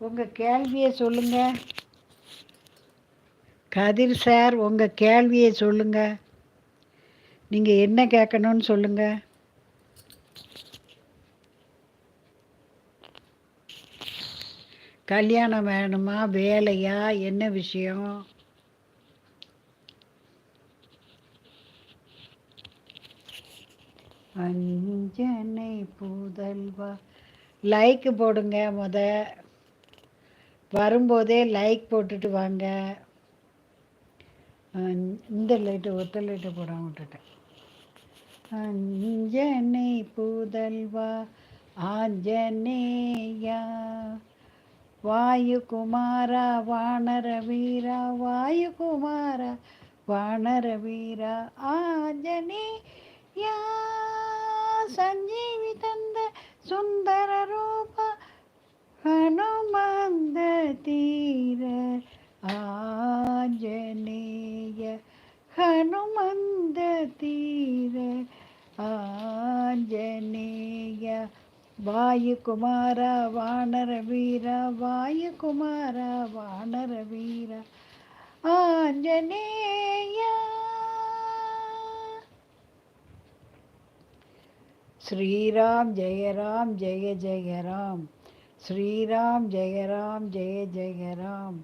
உங்கள் கேள்வியை சொல்லுங்கள் கதிர் சார் உங்கள் கேள்வியை சொல்லுங்கள் நீங்கள் என்ன கேட்கணும்னு சொல்லுங்கள் கல்யாணம் வேணுமா வேலையா என்ன விஷயம்? அஞ்சனை புதல்வா. லைக்கு போடுங்க முத. வரும்போதே லைக் போட்டுட்டு வாங்க. இந்த லைட்டு ஒத்த லைட்டை போடாமல் விட்டுட்டேன். அஞ்சனை பூதல்வா ஆஞ்சனேயா வாயுகுமாரா வானர வீரா வாயுகுமாரா வானர வீரா ஆஞ்சனே யா சஞ்சீவி தந்த சுந்தர ரூபா தீர ஆஞ்சநேய ஹனுமந்த தீர ஆஞ்சநேய வாயுகுமார வானர வீர வாயுகுமார வானர வீர ஆஞ்சநேய. ஸ்ரீராம் ஜெயராம் ஜெய ஜெயராம் ஸ்ரீராம் ஜெயராம் ஜெய ஜெயராம்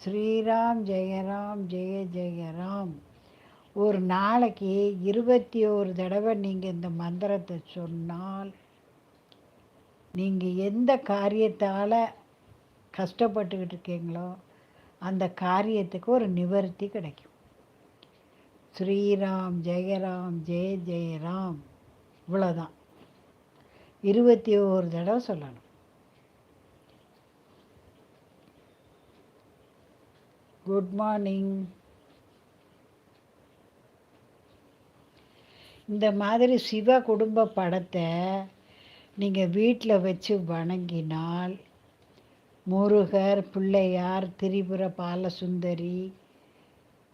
ஸ்ரீராம் ஜெயராம் ஜெய ஜெயராம் ஒரு நாளைக்கு இருபத்தி ஒரு தடவை நீங்கள் இந்த மந்திரத்தை சொன்னால் நீங்கள் எந்த காரியத்தால் கஷ்டப்பட்டுக்கிட்டு இருக்கீங்களோ அந்த காரியத்துக்கு ஒரு நிவர்த்தி கிடைக்கும். ஸ்ரீராம் ஜெயராம் ஜெய ஜெயராம் இவ்வளோதான் இருபத்தி ஒரு தடவை சொல்லணும். குட் மார்னிங் இந்த மாதிரி சிவ குடும்ப படத்தை நீங்கள் வீட்டில் வச்சு வணங்கினால் முருகர் பிள்ளையார் திரிபுர பாலசுந்தரி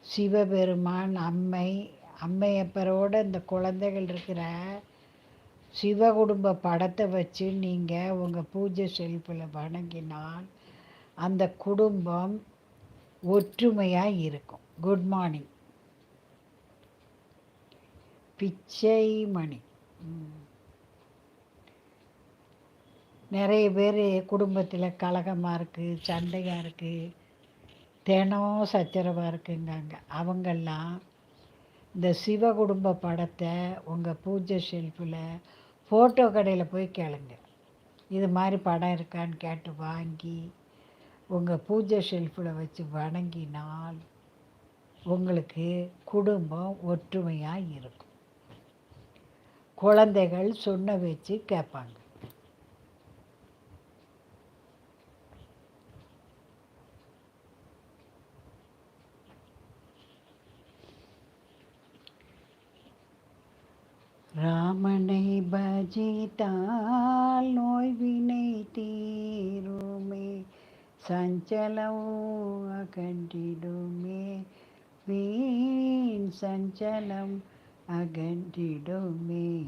சிவபெருமான் அம்மை அம்மையப்பரோட இந்த குழந்தைகள் இருக்கிற சிவகுடும்ப படத்தை வச்சு நீங்கள் உங்கள் பூஜை செல்ஃபில் வணங்கினால் அந்த குடும்பம் ஒற்றுமையாக இருக்கும் குட் மார்னிங் பிச்சை மணி நிறைய பேர் குடும்பத்தில் கலகமாக இருக்குது சண்டையாக இருக்குது தினம் சச்சரவாக இருக்குங்காங்க. அவங்கெல்லாம் இந்த சிவ குடும்ப படத்தை உங்கள் பூஜை ஷெல்ஃபில் ஃபோட்டோ கடையில் போய் கேளுங்க. இது மாதிரி படம் இருக்கான்னு கேட்டு வாங்கி உங்கள் பூஜை ஷெல்ஃபில் வச்சு வணங்கினால் உங்களுக்கு குடும்பம் ஒற்றுமையாக இருக்கும். குழந்தைகள் சொன்ன வச்சு கேட்பாங்க. ராமனை பஜித்தால் நோய்வினை தீ சஞ்சலம் அகன்றிடுமே. வீண் சஞ்சலம் அகன்றிடுமே.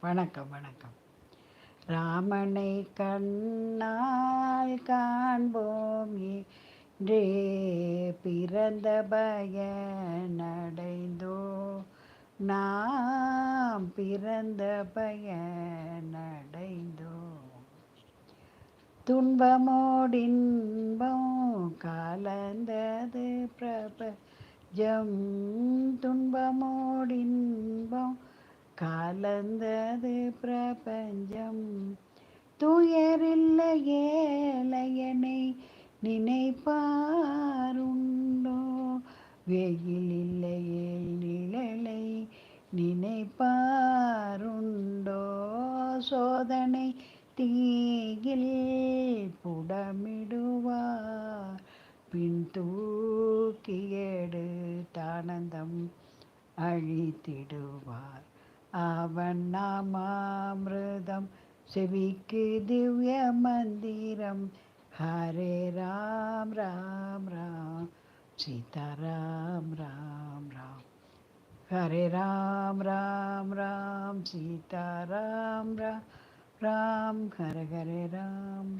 வணக்கம் வணக்கம். ராமனை கண்ணால் காண்போம் என்றே பிறந்த பய நடைந்தோ நாம் பிறந்த பய நடைந்தோ துன்பமோடின்பம் கலந்தது பிரபஞ்சம் துன்பமோடின்பம் கலந்தது பிரபஞ்சம் துயரில்ல ஏழையனை நினைப்பாருண்டோ வெயில் இல்லையே நிழலை நினைப்பாருண்டோ சோதனை തീയിൽ പുടമിടുവ പിന്തൂക്കിയെടുത്താണന്തം അഴിത്തിടുവാർ. അവണ്ണാമാമൃതം ശവിക്ക് ദിവ്യ മന്ദിരം ഹരേ രാം രാം രാം. സീതാരാം രാം രാം ഹരേ രാം രാം രാം. സീതാരാം രാം. राम हरे हरे राम राम